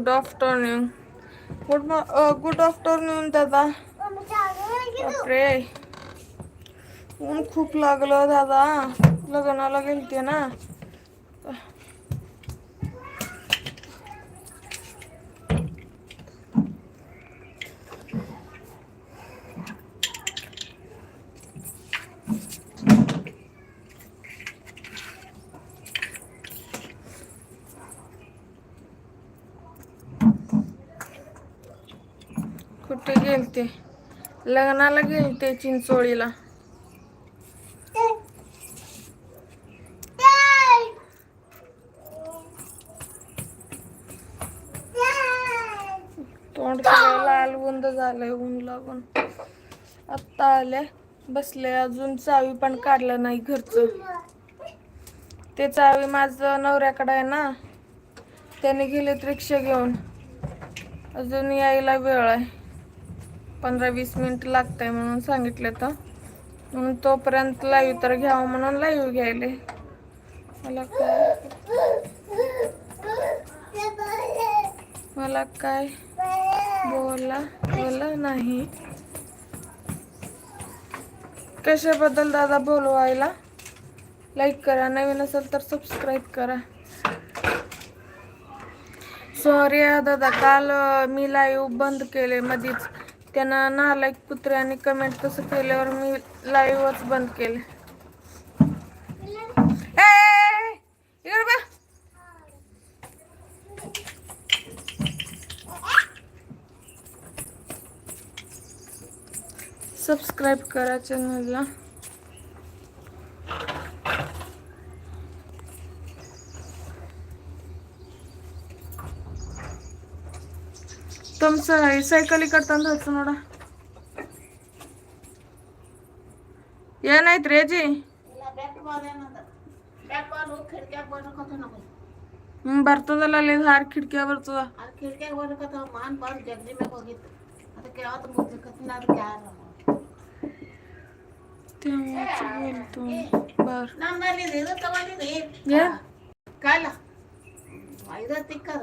Good afternoon good good afternoon दादा बापरे. ऊन खूप लागलं दादा. लग्नाला गेलते ना कुठे गेलते लग्नाला गेलते चिंचोळीला. तोंड लाल बुंद झालंय ऊन लागून. आत्ता आले बसले अजून चावी पण काढलं नाही घरचं. ते चावी माझं नवऱ्याकडे आहे ना त्याने गेलेत रिक्षा घेऊन. अजून यायला वेळ आहे. पंधरा वीस मिनिट आहे म्हणून सांगितले तर. म्हणून तोपर्यंत लाईव्ह तर घ्यावं म्हणून लाईव्ह घ्यायले. मला काय? मला काय बोला बोला नाही. कशाबद्दल दादा बोलवायला? लाईक करा नवीन असेल तर सबस्क्राईब करा. सॉरी दादा काल मी लाईव्ह बंद केले मधीच. त्यानं नालायक कुत्र्याने कमेंट तसं केल्यावर मी लाईव्हच बंद केले. इकडे सबस्क्राईब करा चॅनलला तुम ಸೈಕಲ್ ಈ ಕಡೆ ತಂದು ಹಚ್ಚು ನೋಡ. ಏನಾಯ್ತು ರೇಜಿ? ಹ್ಞೂ ಬರ್ತದಲ್ಲ ಅಲ್ಲಿ ಹಾರ್ ಕಿಟಕಿ ಬರ್ತದ. ಕಿಟಕಿಯಾಗ ಬರ್ಬೇಕತ್ತ ಮಾನ್ ಬಂದು ಜಗ್ಲಿ ಮ್ಯಾಗ ಹೋಗಿತ್ತು. ಅದಕ್ಕೆ ಯಾವತ್ತು ಮುಗ್ಲಿಕ್ಕತ್ತಿನ ಅದಕ್ಕೆ ಯಾರು ನಮ್ಮಲ್ಲಿ ಇದು ತಗೊಂಡಿದ್ರಿ ಕಾಲ. ಐದ ತಿಕ್ಕದ.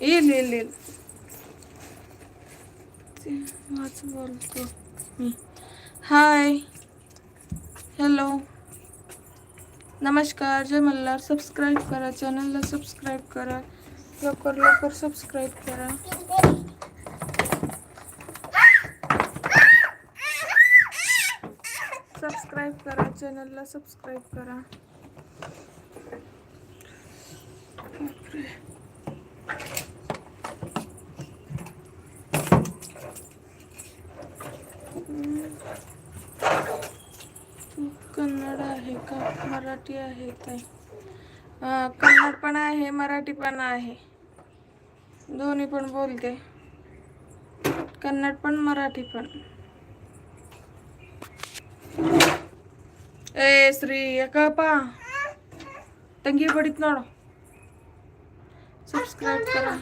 येईल येईल येईल. बोलतो. मी हाय हॅलो नमस्कार जय मल्हार. सबस्क्राईब करा चॅनलला सबस्क्राईब करा. लवकर लवकर सबस्क्राईब करा. सबस्क्राईब करा चॅनलला सबस्क्राईब करा. बापरे. तू कन्नड आहे का मराठी आहे ताई हा, कन्नड पण आहे मराठी पण आहे दोन्ही पण बोलते कन्नड पण मराठी पण ए श्री ಯಾಕಪ್ಪ ತಂಗಿ ಬಡಿತ್ ನೋಡು सबस्क्राईब करा.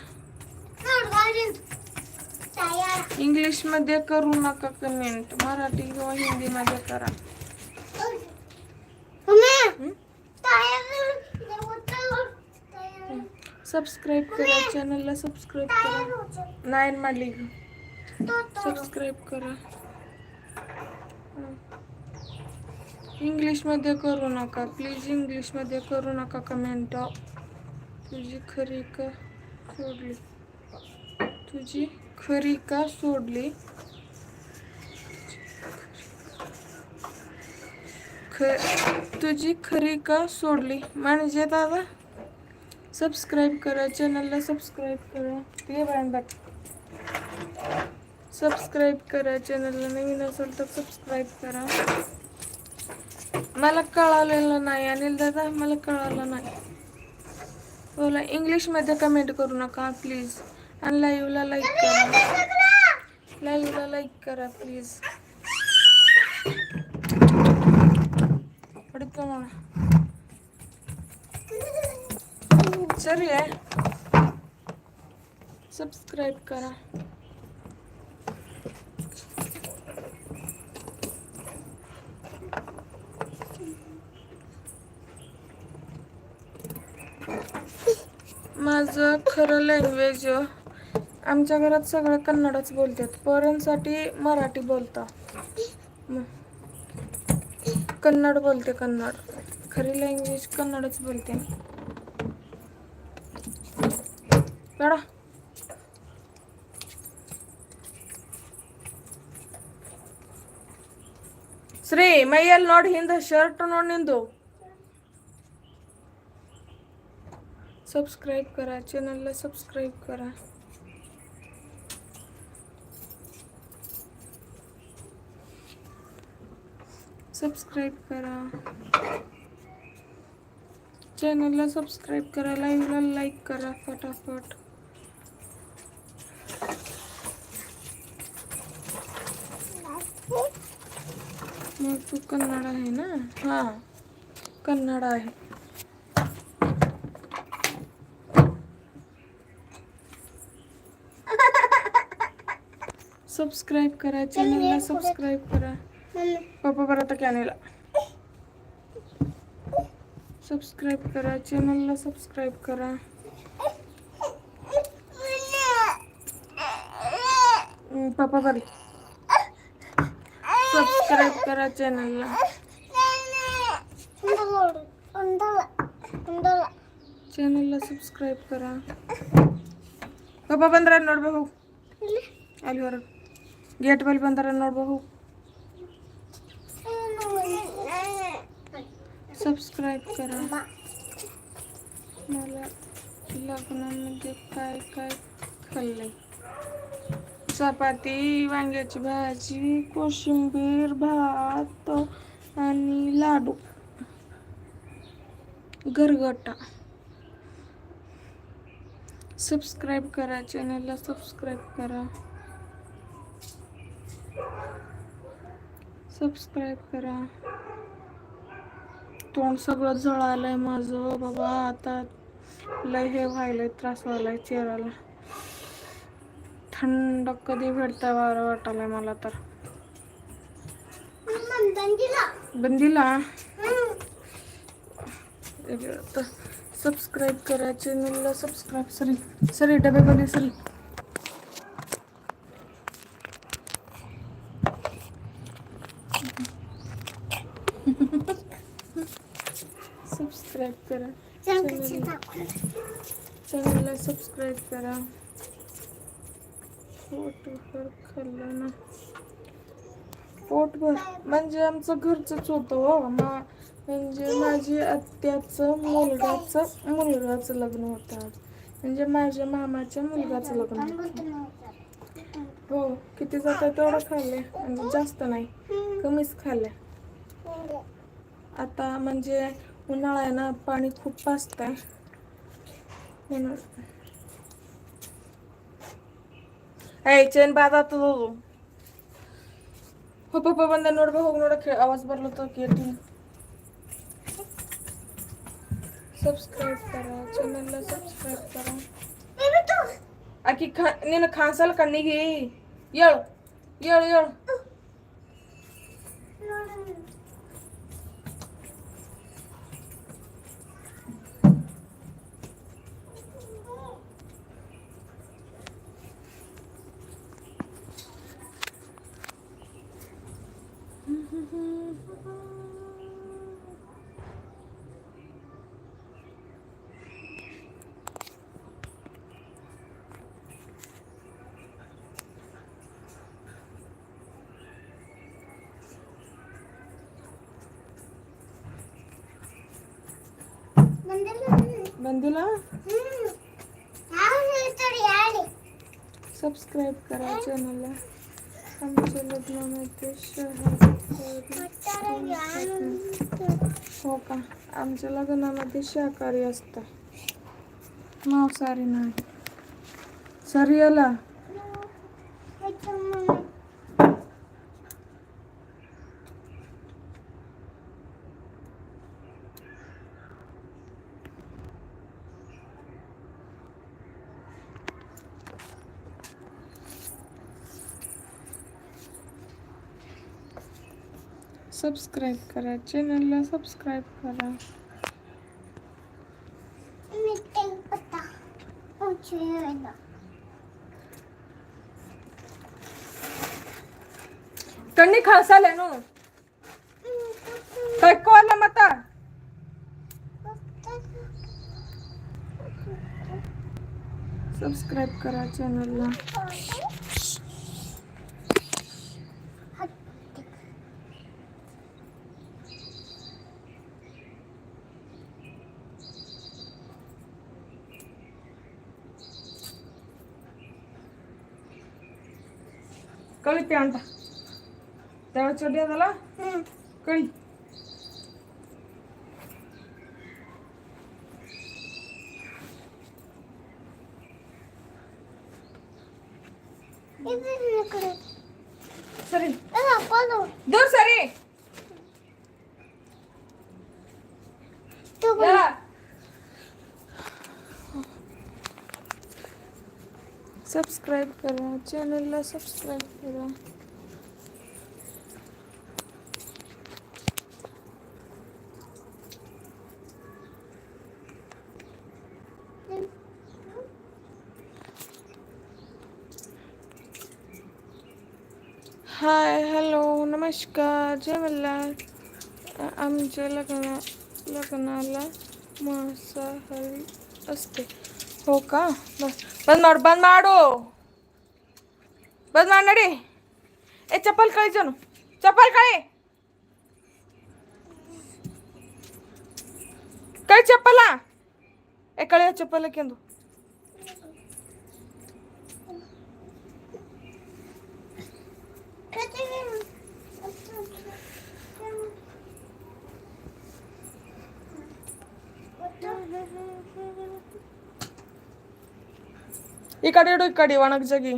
इंग्लिशमध्ये करू नका कमेंट मराठी किंवा हिंदी मध्ये करा सबस्क्राईब करा चॅनलला सबस्क्राईब करा. नाही मालिक. सबस्क्राईब करा. इंग्लिशमध्ये करू नका. प्लीज इंग्लिशमध्ये करू नका कमेंट तुझी खरी का सोडली? तुझी खरी का सोडली? ख तुझी खरी का सोडली? म्हणजे दादा सबस्क्राईब करा चॅनलला सबस्क्राईब करा. ते बॅक सबस्क्राईब करा चॅनलला नवीन असेल तर सबस्क्राईब करा. मला कळालेलं नाही अनिल दादा मला कळालं नाही. बोला इंग्लिशमध्ये कमेंट करू नका प्लीज आणि लाईव्हला लाईक करा. लाईव्हला लाईक करा प्लीज पडतो म्हणा सर आहे सबस्क्राईब करा. माझं खरं लँग्वेज आमच्या घरात सगळं कन्नडच बोलतात. पोरांसाठी मराठी बोलता. कन्नड बोलते कन्नड. खरी लँग्वेज कन्नडच बोलते काढा श्री मय not Hind shirt not Hindu subscribe करा चॅनलला सबस्क्राईब करा. सबस्क्राईब करा. चॅनलला सबस्क्राईब करा लाईव्हला लाईक करा फटाफट. मग तू कन्नड आहे ना? हाँ, कन्नड आहे. सबस्क्राईब करा चॅनलला सबस्क्राईब करा. पप्पा बरं आता कॅनेला सबस्क्राईब करा चॅनलला सबस्क्राईब करा. पप्पा बरी सबस्क्राईब करा चॅनलला चॅनलला सबस्क्राईब करा. पप्पा पंधरा नोट बघू आली ಗೇಟ್ ಬಳಿ ಬಂದಾರ ನೋಡ್ ಬಹು सबस्क्राईब करा मला लग्नामध्ये काय काय खाल्लंय चपाती वांग्याची भाजी कोशिंबीर भात आणि लाडू गरगटा सबस्क्राईब करा चॅनलला सबस्क्राईब करा सबस्क्राईब करा. तोंड सगळं जळालंय माझं. बाबा आता लय हे व्हायलंय त्रास व्हायलाय चेहऱ्याला. थंड कधी भेटता वारं वाटायलंय मला तर. बंदीला? सबस्क्राईब करा चॅनलला सबस्क्राईब सरी सरी डबे बघे सरी सबस्क्राईब करा चॅनलला सबस्क्राईब करा. पोटभर खाल्लं ना. पोटभर म्हणजे आमचं घरचंच होतं हो. मा म्हणजे माझी आत्याचं मुलगाचं मुलगाचं लग्न होतं आज. म्हणजे माझ्या मामाच्या मुलगाचं लग्न होतं. हो किती जातं तेवढं खाल्ले म्हणजे जास्त नाही कमीच खाल्ले आता म्हणजे उन्हाळा आहे ना पाणी खूप पाचत आहे म्हणून चेन बाधा तो. हो पप्पा बंद नोड बघ नोड खेळ. आवाज भरलो तो केटी सबस्क्राईब करा चॅनलला सबस्क्राईब करा. आखी खा नेनं खासाल का निघे? येळ येळ येळ. बंदीला सबस्क्राईब करा चॅनलला आमच्या लग्नामध्ये शाकाहारी हो का? आमच्या लग्नामध्ये शाकाहारी असतं. मांसाहारी नाही. सरियला सबस्क्राईब करा चॅनलला सबस्क्राईब करा ಕಣ್ಣಿ ಕಳ್ಸಲ್ಲೇನು ತಕ್ಕೋ ಅಲ್ಲ ಮತ್ತ सबस्क्राईब करा चॅनलला తెరవి తేంట ಅದಲ್ಲ ಹ್ಞೂ కడి सबस्क्राईब करा चॅनलला सबस्क्राईब करा. हाय हॅलो नमस्कार जय मल्हार आमच्या लग्ना लग्नाला मांसाहारी असते. ಹೋಗ ಬಂದ್ ಮಾಡು ಬಂದ್ ಮಾಡು ಬಂದ್ ಮಾಡಿ ನಡಿ ಏ ಚಪ್ಪಲ್ ಕಳಿ ಚಪ್ಪಲ್ ಕಳಿ ಕಳಿ ಚಪ್ಪಲ್ಲ ಏ ಕಳಿಯ ಚಪ್ಪಲಕ್ಕೆಂದು इकडे इकडे वाणक जगी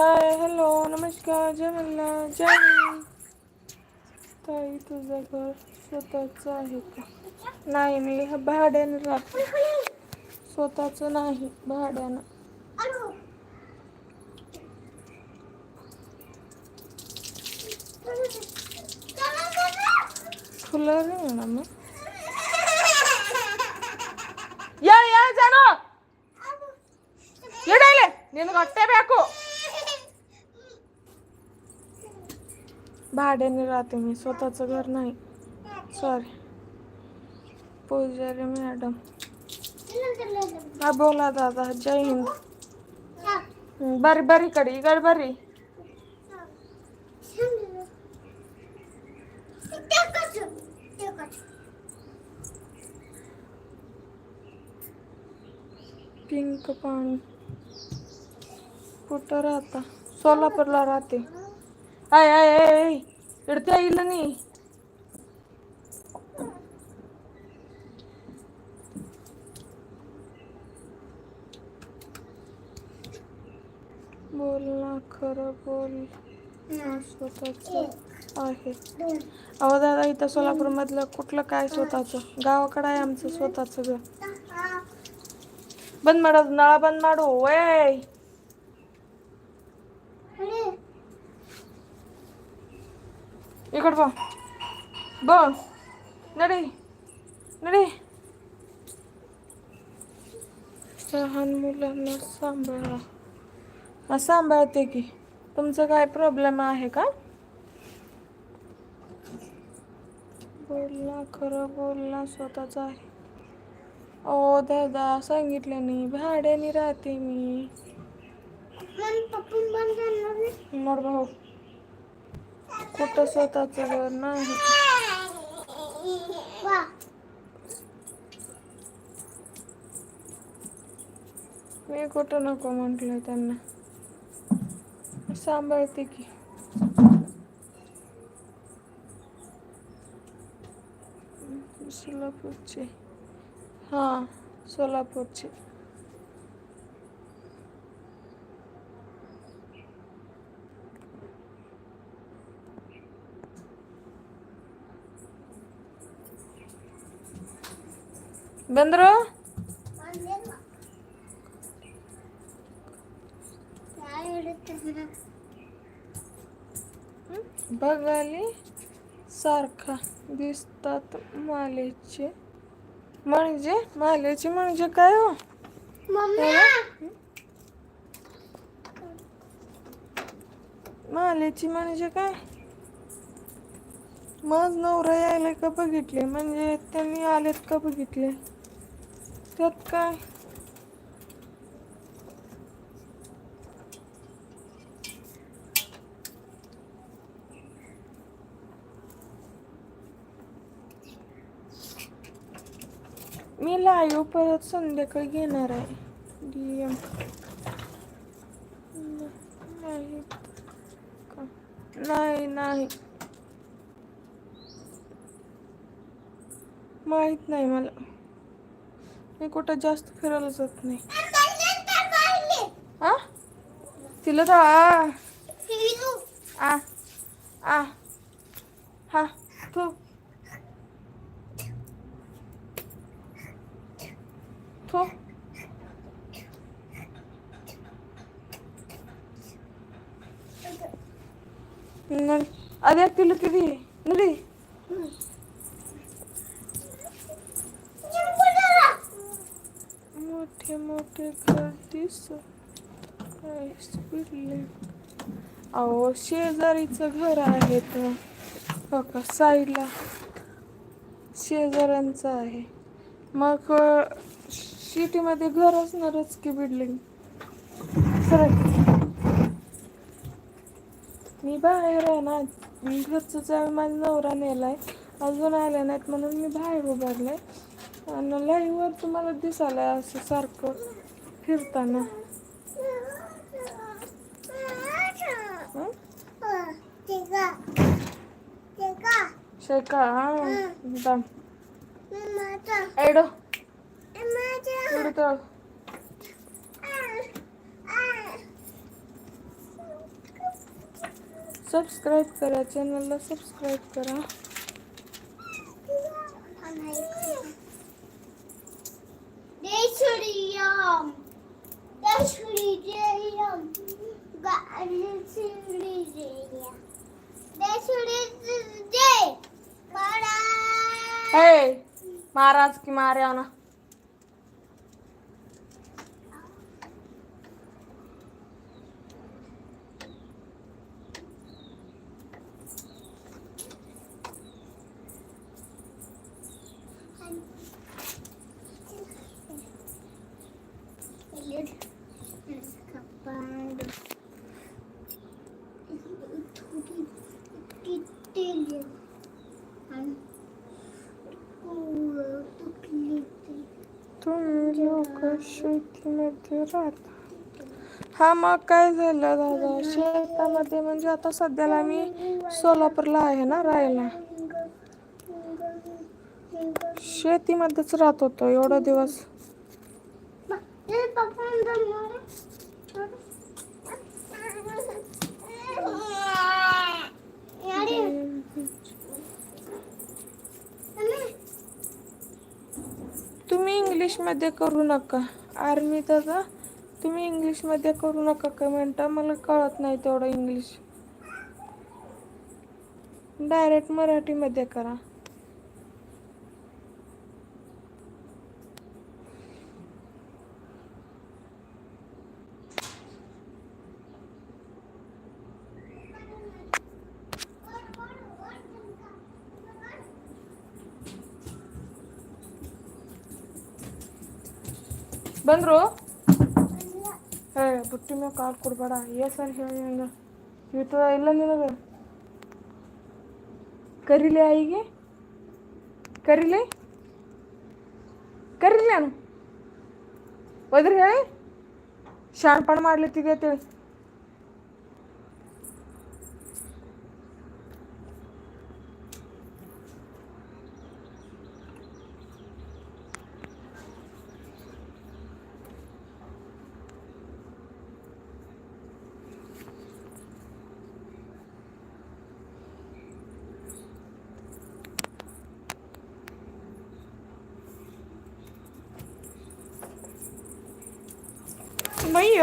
हाय हॅलो नमस्कार जय मल्ला जय ताई तुझं घर स्वतःचं आहे का? नाही मी भाड्यानं राहते. स्वतःचं नाही भाड्यानं. फुलं रे ना मग? भाड्याने राहते मी स्वतःचं घर नाही. Sorry Pujari madam. हा बोला दादा जय हिंद. बरी बरी कडी इकड बरी. पिंक पाणी. कुठं राहता? सोलापूरला राहते. అయ్యి ఇడితే ఇల్లుని बोल ना खर बोल. स्वतःच आहे. अहो दादा इथं सोलापूरमधलं कुठलं काय स्वतःचं? गावाकडं आहे आमचं स्वतःचं घर. बंद माडो नळा बंद माडो वय. इकड बघ. बघ. नडे. नडे. लहान मुलांना सांभाळा. सांभाळते की. तुमचं काय प्रॉब्लेम आहे का? बोलला खरं बोलला स्वतःच आहे. ओ दादा सांगितलं नाही. भाड्याने राहते मी. भाऊ. कुठं स्वतःच घर नाही मी कुठं नको म्हटलं त्यांना सांभाळते की सोलापूरचे हां सोलापूरचे बंद्रो बघाली सारखा दिसतात मालेचे म्हणजे मालेचे म्हणजे काय हो मालेची म्हणजे काय माझ नवरा यायला का बघितले म्हणजे त्यांनी आलेत का बघितले त्यात काय? मी लाईव्ह परत संध्याकाळी घेणार आहे. डी एम नाही. का? नाही. नाही नाही मला. मी कुठं जास्त फिरायला जात नाही. आ? तिला तर आ. आ. आ. हा तू तू अरे तिला किती नदी मोठे मोठे घर दिसत बिल्डिंग अहो शेजारीचं घर आहे तर हो का साईडला शेजाऱ्यांचं आहे. मग सिटीमध्ये घर असणारच की बिल्डिंग मी बाहेर आहे ना घरचं जाऊन माझा नवरा नेलाय. अजून आल्या नाहीत म्हणून मी बाहेर उभारले आणि लाईव्हवर तुम्हाला दिसायला असं सारखं. फिरताना. हं? शेका हा दम एडो सबस्क्राईब करा चॅनलला सबस्क्राईब करा. Deşuriyam. Deşuriyam. Deşuriyam. Deşuriyam. Para. हे महाराज की मारे ना Kapandı. शेतीमध्ये राहता हा मग काय झालं दादा? शेतामध्ये म्हणजे आता सध्याला मी सोलापूरला आहे ना राहायला. शेतीमध्येच राहत होतो एवढा दिवस तुम्ही इंग्लिशमध्ये करू नका. आर्मी दादा तुम्ही इंग्लिशमध्ये करू नका कमेंट मला कळत नाही तेवढं इंग्लिश डायरेक्ट मराठीमध्ये करा. ಬಂದರು? ಏ ಬುಟ್ಟಿ ಮೇಲೆ ಕಾಲು ಕೊಡಬೇಡ. ಏ ಸರ್ ಹೇಳಿ ನಿಂಗೆ ಇವತ್ತು ಇಲ್ಲ ನಿನಗೆ? ಕರೀಲಿ ಆಯಿಗೆ? ಕರೀಲಿ? ಕರೀಲಿ ನಾನು. ಒದ್ರೆ ಹೇಳಿ. ಶಾರ್ಪಣ ಅಂತ ಹೇಳಿ.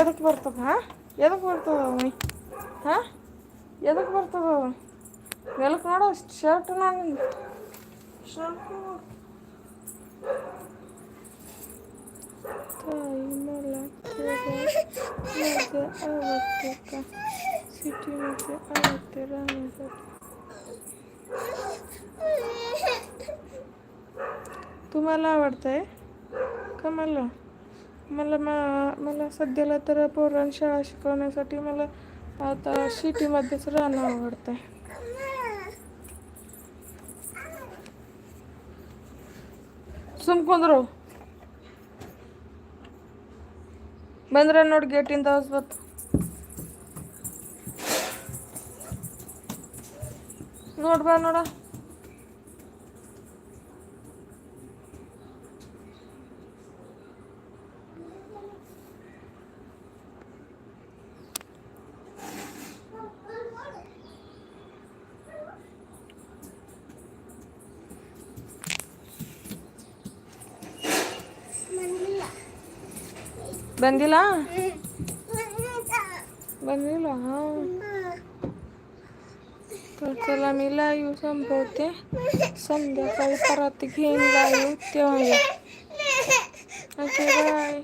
ಎದಕ್ಕೆ ಬರ್ತದ ಹಾಂ ಎದಕ್ಕೆ ಬರ್ತದ ಮೈ ಹಾಂ ಎದಕ್ಕೆ ಬರ್ತದ ನೆಲಕ್ಕೆ ನೋಡು ಶರ್ಟ್ ನಾನು ಶರ್ಟ್ ನೋಡು ತಾಯಿ ಮಲ ಮಧ್ಯ आवडते का सिटीमध्ये आवडते राहण्यासाठी तुम्हाला आवडतंय का मला मला मा मला सध्याला तर पोरांना शाळा शिकवण्यासाठी मला आता सिटीमध्येच राहणं आवडतं आहे ಸುಮ್ಕೊಂಡ್ರು ಬಂದ್ರೆ ನೋಡಿ ಗೇಟಿಂದ ಹೊಸ್ಬತ್ತು ನೋಡ್ ಬಾ ನೋಡ ಬಂದಿಲ್ಲ ಬಂದಿಲ್ಲ तर चला मी लाईव्ह संपवते संध्याकाळी परत घेईन लाईव्ह तेव्हा या ओके बाय